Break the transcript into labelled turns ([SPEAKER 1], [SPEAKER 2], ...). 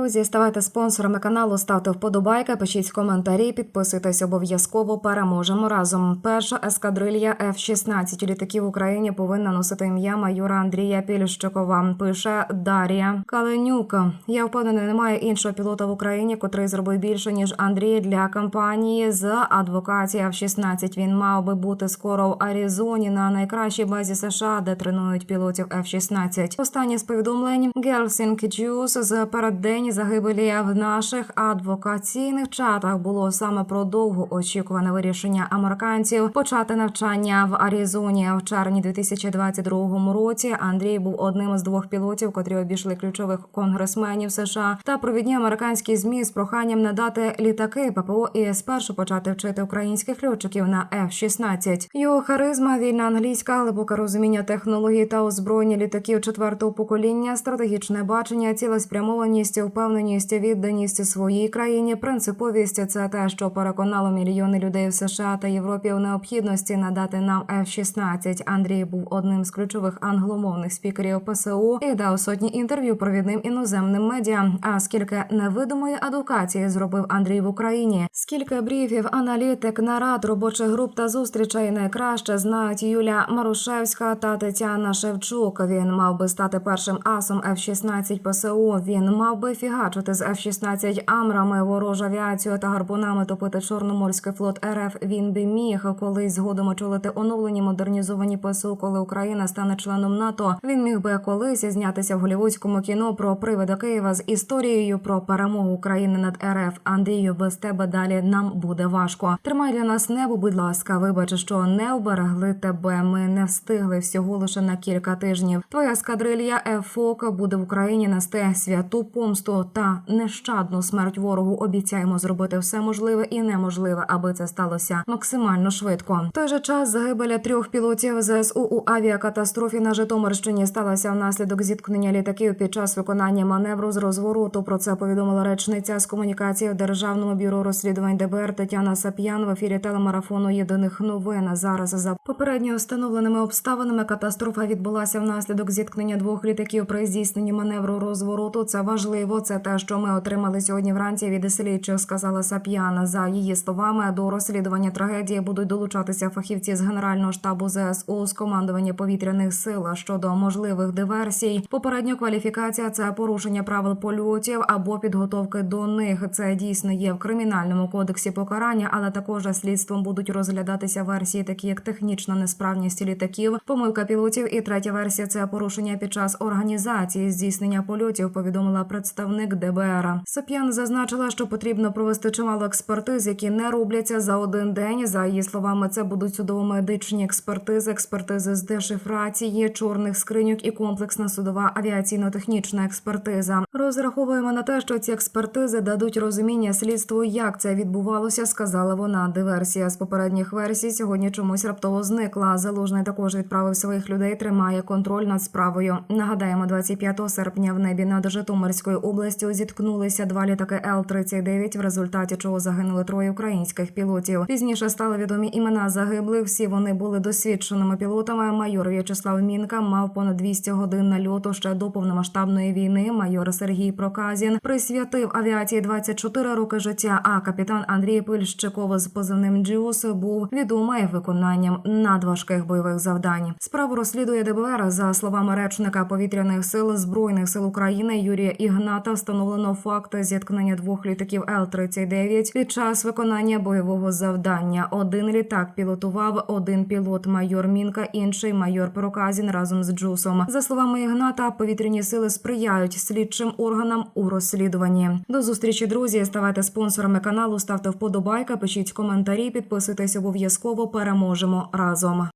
[SPEAKER 1] Друзі, ставайте спонсорами каналу, ставте вподобайки, пишіть коментарі, підписуйтесь обов'язково. Переможемо разом. Перша ескадрилья F-16 літаків в Україні повинна носити ім'я майора Андрія Пільщикова. Пише Дар'я Каленюк. Я впевнений, немає іншого пілота в Україні, котрий зробив більше ніж Андрій для кампанії з адвокації F-16. Він мав би бути скоро в Аризоні на найкращій базі США, де тренують пілотів F-16. Останнє з повідомлень Гелсінг Джус з переддень загибелі в наших адвокаційних чатах було саме про довго очікуване вирішення американців почати навчання в Аризоні в червні 2022 році. Андрій був одним з двох пілотів, котрі обійшли ключових конгресменів США та провідні американські змі з проханням надати літаки ППО і спершу почати вчити українських льотчиків на F-16. Його харизма, вільна англійська, глибоке розуміння технологій та озброєння літаків четвертого покоління, стратегічне бачення, цілеспрямованість, впевненість, відданість своїй країні, принциповість це те, що переконало мільйони людей в США та Європі у необхідності надати нам F-16. Андрій був одним з ключових англомовних спікерів ПСУ і дав сотні інтерв'ю провідним іноземним медіа. А скільки невидимої адвокації зробив Андрій в Україні? Скільки брифів, аналітик, нарад, робочих груп та зустрічей найкраще знають Юля Марушевська та Тетяна Шевчук. Він мав би стати першим асом F-16 ПСУ. Він мав би фігачити з F-16 амрами ворожу авіацію та гарпунами топити Чорноморський флот РФ. Він би міг колись згодом очолити оновлені модернізовані ПСУ, коли Україна стане членом НАТО. Він міг би колись знятися в голівудському кіно про привида Києва з історією про перемогу України над РФ. Андрію, без тебе далі нам буде важко. Тримай для нас небо, будь ласка. Вибач, що не оберегли тебе. Ми не встигли всього лише на кілька тижнів. Твоя скадрилья ЕФОК буде в Україні нести святу помсту та нещадну смерть ворогу. Обіцяємо зробити все можливе і неможливе, аби це сталося максимально швидко. В той же час загибеля трьох пілотів ЗСУ у авіакатастрофі на Житомирщині сталася внаслідок зіткнення літаків під час виконання маневру з розвороту. Про це повідомила речниця з комунікації в Державному бюро розслідувань ДБР Тетяна Сап'ян в ефірі телемарафону Єдиних новин. Зараз за попередньо встановленими обставинами катастрофа відбулася внаслідок зіткнення двох літаків при здійсненні маневру розвороту. Це важливо. Це те, що ми отримали сьогодні вранці від слідчих, сказала Сап'яна. За її словами, до розслідування трагедії будуть долучатися фахівці з генерального штабу ЗСУ з командування повітряних сил щодо можливих диверсій. Попередня кваліфікація це порушення правил польотів або підготовки до них. Це дійсно є в кримінальному кодексі покарання, але також слідством будуть розглядатися версії, такі як технічна несправність літаків, помилка пілотів. І третя версія це порушення під час організації здійснення польотів. Повідомила представник ДБР. Сап'ян зазначила, що потрібно провести чимало експертиз, які не робляться за один день. За її словами, це будуть судово-медичні експертизи, експертизи з дешифрації, чорних скриньок і комплексна судова авіаційно-технічна експертиза. Розраховуємо на те, що ці експертизи дадуть розуміння слідству, як це відбувалося, сказала вона. Диверсія з попередніх версій сьогодні чомусь раптово зникла. Залужний також відправив своїх людей, тримає контроль над справою. Нагадаємо, 25 серпня в небі над Житомирською областю зіткнулися два літаки Л-39, в результаті чого загинули троє українських пілотів. Пізніше стали відомі імена загиблих. Всі вони були досвідченими пілотами. Майор В'ячеслав Мінка мав понад 200 годин нальоту ще до повномасштабної війни. Майор Сергій Проказін присвятив авіації 24 роки життя. А капітан Андрій Пильщиков з позивним Джіус був відомий виконанням надважких бойових завдань. Справу розслідує ДБР за словами речника повітряних сил збройних сил України Юрія Ігната. Встановлено факт зіткнення двох літаків Л-39 під час виконання бойового завдання. Один літак пілотував один пілот майор Мінка, інший майор Проказін разом з Джусом. За словами Ігната, повітряні сили сприяють слідчим органам у розслідуванні. До зустрічі, друзі. Ставайте спонсорами каналу, ставте вподобайка, пишіть коментарі, підписуйтесь обов'язково. Переможемо разом.